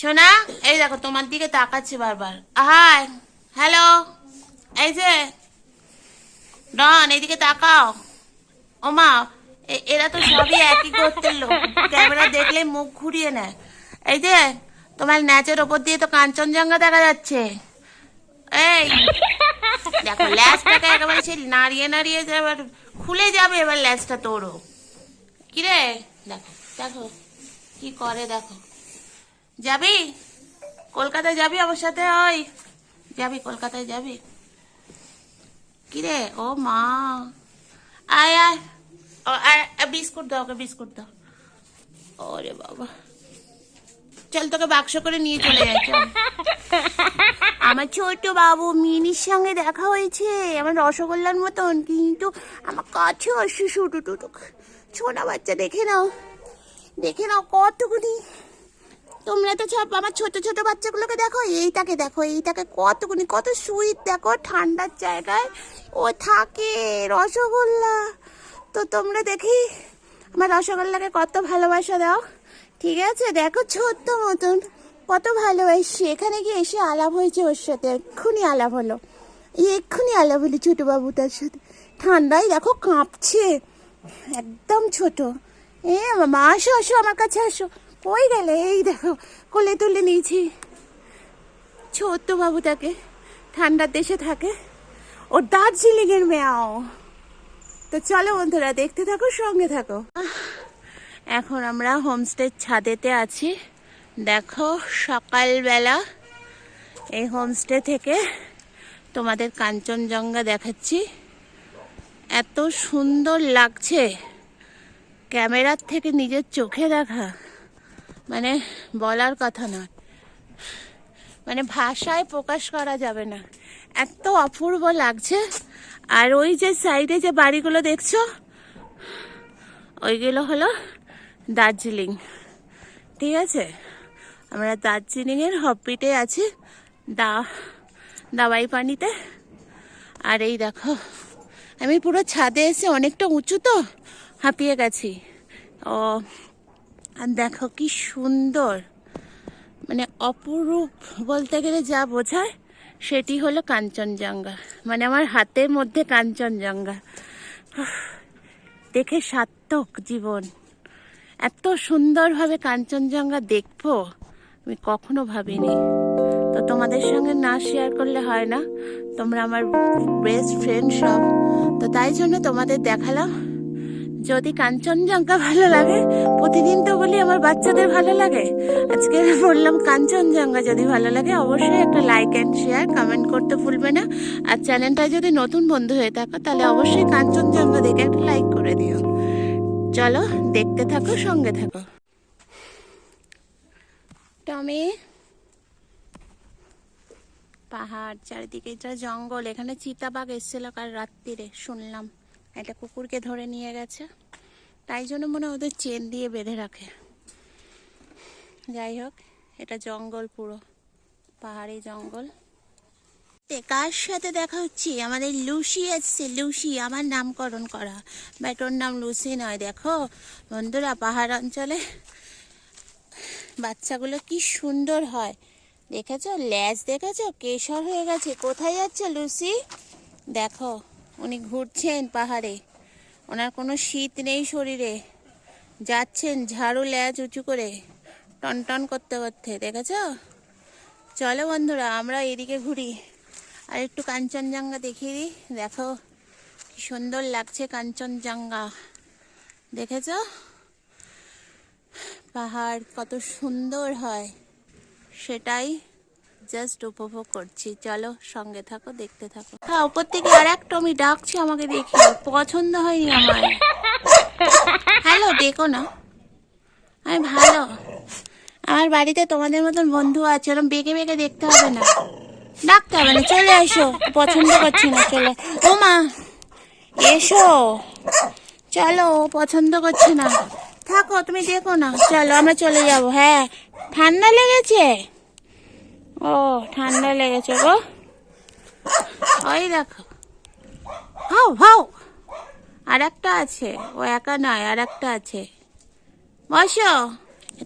সোনা, এই দেখো, তোমার দিকে তাকাচ্ছে বারবার। হাই হ্যালো, এই যে ডন এইদিকে তাকাও। ওমা এরা তো সবই একই করতে লোক। ক্যামেরা দেখলে মুখ ঘুরিয়ে নেয়। এই যে, তোমার ন্যাচের ওপর দিয়ে তো কাঞ্চনজঙ্ঘা দেখা যাচ্ছে। এই, দেখো ল্যাসটাকে একেবারে সেই নাড়িয়ে নাড়িয়ে এবার খুলে যাবে এবার ল্যাসটা তোরও। কিরে, দেখো দেখো, কি করে, দেখো। যাবি? কলকাতায় যাবি আমার সাথে? ওই যাবি কলকাতায় যাবি। কিরে? ও মা। আয় আয়। আয়, বিস্কুট দাও ওকে বিস্কুট দাও। ওরে বাবা। চল তোকে বাক্স করে নিয়ে চলে যাই আমার ছোট বাবু মিনির সঙ্গে দেখা হয়েছে আমার রসগোল্লার মতন কিন্তু আমার কাছে আসছে ছোটো টুটুক। ছোনা বাচ্চা দেখে নাও। দেখে নাও কতগুলি তোমরা তো সব আমার ছোট ছোট বাচ্চাগুলোকে দেখো, এইটাকে দেখো, এইটাকে কতগুলি কত সুইট দেখো, ঠান্ডার জায়গায়। ও থাকে রসগোল্লা। তো তোমরা দেখি আমার রসগোল্লাকে কত ভালোবাসা দাও। ঠিক আছে, দেখো ছোট্ট মতন কত ভালোবাসি। এখানে গিয়ে এসে আলাপ হয়েছে ওর সাথে, এক্ষুনি আলাপ হলো। এক্ষুনি আলাপ হলো ছোটো বাবুটার সাথে। ঠান্ডায় দেখো কাঁপছে, একদম ছোট। এ মা, আসো আসো, আমার কাছে আসো। কই গেলে এই দেখো, কোলে তুলে নিয়েছি। ছোট্ট বাবুটাকে ঠান্ডার দেশে থাকে। ও দার্জিলিং এর মেয়াও। তো চলো বন্ধুরা, দেখতে থাকো, সঙ্গে থাকো। এখন আমরা হোমস্টের ছাদেতে আছি। দেখো, সকালবেলা এই হোমস্টে থেকে তোমাদের কাঞ্চনজঙ্ঘা দেখাচ্ছি। এত সুন্দর লাগছে। ক্যামেরার থেকে নিজের চোখে দেখা। মানে বলার কথা নয়। মানে ভাষায় প্রকাশ করা যাবে না। এত অপূর্ব লাগছে। আর ওই যে সাইডে যে বাড়িগুলো দেখছ, ওইগুলো হলো দার্জিলিং। ঠিক আছে? আমরা দার্জিলিংয়ের হপিটে আছি দা দাবাই পানিতে আর এই দেখো, আমি পুরো ছাদে এসে অনেকটা উঁচু তো, হাঁপিয়ে গেছি। ও আর দেখো কি সুন্দর। মানে অপরূপ বলতে গেলে যা বোঝায় সেটি হলো কাঞ্চনজঙ্ঘা। মানে আমার হাতের মধ্যে কাঞ্চনজঙ্ঘা। দেখে সার্থক জীবন। এত সুন্দরভাবে কাঞ্চনজঙ্ঘা দেখব, আমি কখনো ভাবিনি। তো তোমাদের সঙ্গে না শেয়ার করলে হয় না। তোমরা আমার বেস্ট ফ্রেন্ড সব। তো তাই জন্য তোমাদের দেখালাম। যদি কাঞ্চনজঙ্ঘা ভালো লাগে, প্রতিদিন তো বলি আমার বাচ্চাদের ভালো লাগে। আজকে বললাম, কাঞ্চনজঙ্ঘা যদি ভালো লাগে, অবশ্যই একটা লাইক অ্যান্ড শেয়ার কমেন্ট করতে ভুলবে না। আর চ্যানেলটা যদি নতুন বন্ধু হয়ে থাকো, তাহলে অবশ্যই কাঞ্চনজঙ্ঘা দেখে একটা লাইক করে দিও। চলো, দেখতে থাকো, সঙ্গে থাকো। টমি, পাহাড়, চারিদিকে এটা জঙ্গল, এখানে চিতাবাঘ এসেছিল কাল রাত্রিরে, শুনলাম। একটা কুকুরকে ধরে নিয়ে গেছে। তাই জন্য মনে ওদের চেন দিয়ে বেঁধে রাখে। যাই হোক, এটা জঙ্গল পুরো, পাহাড়ি জঙ্গল। কার সাথে দেখা হচ্ছে? আমাদের লুসি এসছে লুসি, আমার নামকরণ করা। বাট ওর নাম লুসি নয়, দেখো। বন্ধুরা, পাহাড় অঞ্চলে বাচ্চাগুলো কি সুন্দর হয়। দেখেছ? ল্যাজ দেখেছ? কেশর হয়ে গেছে। কোথায় যাচ্ছে লুসি? দেখো। উনি ঘুরছেন পাহাড়ে। ওনার কোনো শীত নেই শরীরে। যাচ্ছেন ঝাড়ু ল্যাজ উঁচু করে টন টন করতে করতে, দেখেছ? চলো বন্ধুরা, আমরা এদিকে ঘুরি। আর একটু কাঞ্চনজঙ্ঘা দেখিয়ে দিই। দেখো, কি সুন্দর লাগছে কাঞ্চনজঙ্ঘা। দেখেছ? পাহাড় কত সুন্দর হয়। সেটাই জাস্ট উপভোগ করছি। চলো সঙ্গে থাকো, দেখতে থাকো। হ্যাঁ ওপর থেকে আর একটা আমি ডাকছি, আমাকে দেখি। পছন্দ হয়নি আমার। হ্যালো দেখো না। আমি ভালো। আমার বাড়িতে তোমাদের মতন বন্ধু আছে ওরকম বেঁকে বেঁকে দেখতে হবে না। ডাকতে হবে না, চলে এসো। পছন্দ করছি না, চলে। ও মা, এসো। চলো পছন্দ করছে না। থাকো, তুমি দেখো না। চলো, আমরা চলে যাব। হ্যাঁ ঠান্ডা লেগেছে? ও, ঠান্ডা লেগেছে গো। ওই দেখো। হাও হাও। আর একটা আছে। ও একা নয় আর একটা আছে। বসো।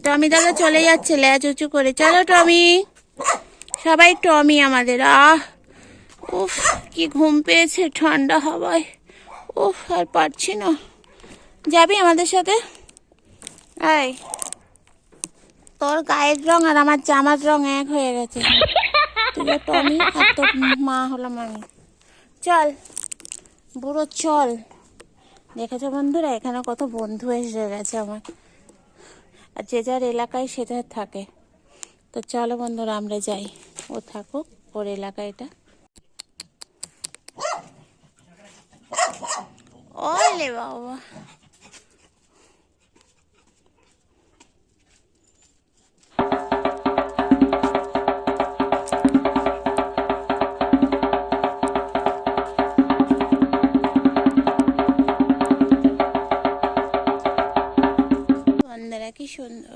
টমি দাদা চলে যাচ্ছে ল্যাজ উঁচু করে। চলো টমি। সবাই টমি আমাদের। আহ, উফ, কি ঘুম পেয়েছে ঠান্ডা হাওয়ায়। উফ, আর পারছি না। যাবি আমাদের সাথে? এই তোর গায়ের রং আর আমার জামার রং এক হয়ে গেছে। তুই টমি আর তোর মা হলাম আমি। চল, বুড়ো চল। দেখেছ বন্ধুরা, এখানে কত বন্ধু এসে গেছে আমার। আর যে যার এলাকায় সে যার থাকে। তো চলো বন্ধুরা, আমরা যাই। ও থাকুক, ওর এলাকা এটা ওলে বাবা।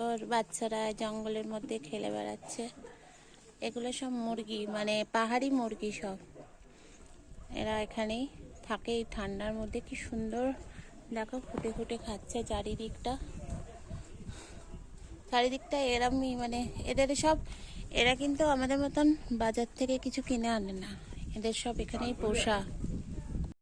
সুন্দর বাচ্চারা জঙ্গলের মধ্যে খেলে বেড়াচ্ছে। এগুলো সব মুরগি মানে পাহাড়ি মুরগি সব। এরা এখানেই থাকে, এই ঠান্ডার মধ্যে কি সুন্দর। দেখো, ফুটে ফুটে খাচ্ছে চারিদিকটা। চারিদিকটা এরমই মানে এদের সব, এরা কিন্তু আমাদের মতন বাজার থেকে কিছু কিনে আনে না। এদের সব এখানেই পোষা।